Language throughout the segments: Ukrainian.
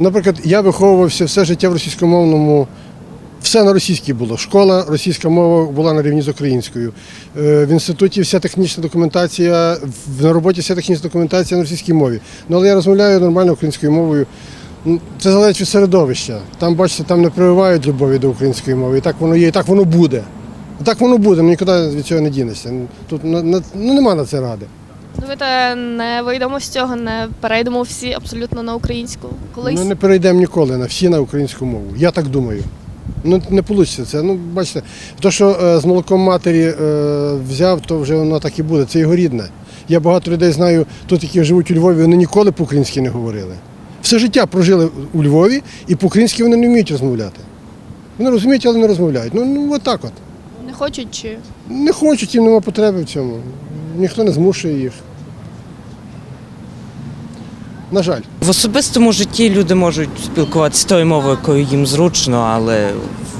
Наприклад, я виховувався все життя в російськомовному. Все на російській було. Школа, російська мова була на рівні з українською. Е, В інституті вся технічна документація, на роботі вся технічна документація на російській мові. Ну, але я розмовляю нормально українською мовою. Це залежить від середовища. Там, бачите, там не прививають любові до української мови. І так воно є, і так воно буде. Так воно буде, ну нікуди від цього не дінешся. Тут ну, нема на це ради. Давайте не вийдемо з цього, не перейдемо всі абсолютно на українську. Колись Ми не перейдемо ніколи на всі на українську мову. Я так думаю. Ну не вийде це. Ну, бачите, то, що е, з молоком матері е, взяв, то вже воно так і буде. Це його рідне. Я багато людей знаю, тут, які живуть у Львові, вони ніколи по-українськи не говорили. Все життя прожили у Львові і по-українськи вони не вміють розмовляти. Вони розуміють, але не розмовляють. Ну, ну отак от. не хочуть чи Не хочуть, їм нема потреби в цьому. Ніхто не змушує їх. На жаль. В особистому житті люди можуть спілкуватися тою мовою, якою їм зручно, але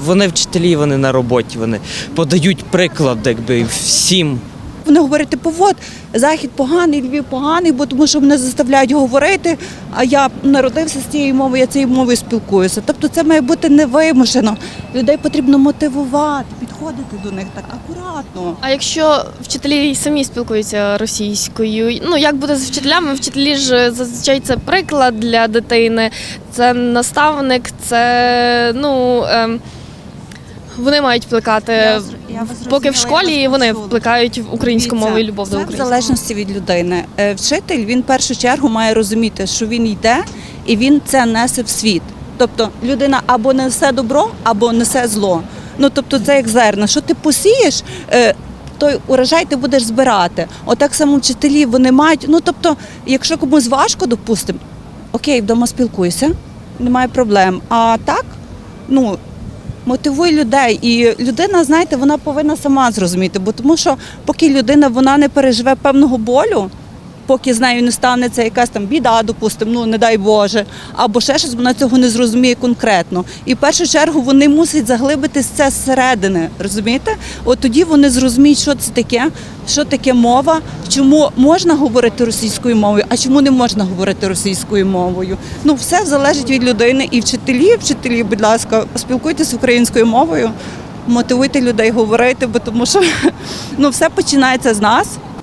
вони вчителі, вони на роботі, вони подають приклад, якби всім. Вони говорять, типу, от захід поганий, Львів поганий, бо тому що мене заставляють говорити. А я народився з цією мовою, я цією мовою спілкуюся. Тобто це має бути невимушено. Людей потрібно мотивувати, підходити до них так акуратно. а якщо вчителі й самі спілкуються російською, ну як буде з вчителями? Вчителі ж зазвичай це приклад для дитини, це наставник, це ну. Ем, вони мають плекати, поки в школі вони вплекають в українську мову і любов до Це в залежності від людини. Е, Вчитель він в першу чергу має розуміти, що він йде і він це несе в світ. Тобто людина або несе добро, або несе зло. Ну тобто, це як зерна. Що ти посієш, е, той урожай ти будеш збирати. Отак само вчителі вони мають. Ну тобто, якщо комусь важко, допустимо, окей, вдома спілкуйся, немає проблем. А так, ну мотивуй людей. І людина, знаєте, вона повинна сама зрозуміти, бо тому що поки людина вона не переживе певного болю. Поки з нею не станеться якась там біда, допустимо, ну не дай Боже, або ще щось, вона цього не зрозуміє конкретно. І в першу чергу вони мусять заглибитись це зсередини, розумієте? От тоді вони зрозуміють, що це таке, що таке мова, чому можна говорити російською мовою, а чому не можна говорити російською мовою. Ну, все залежить від людини. І вчителі, вчителі, будь ласка, спілкуйтесь українською мовою, мотивуйте людей говорити, бо тому що ну, все починається з нас.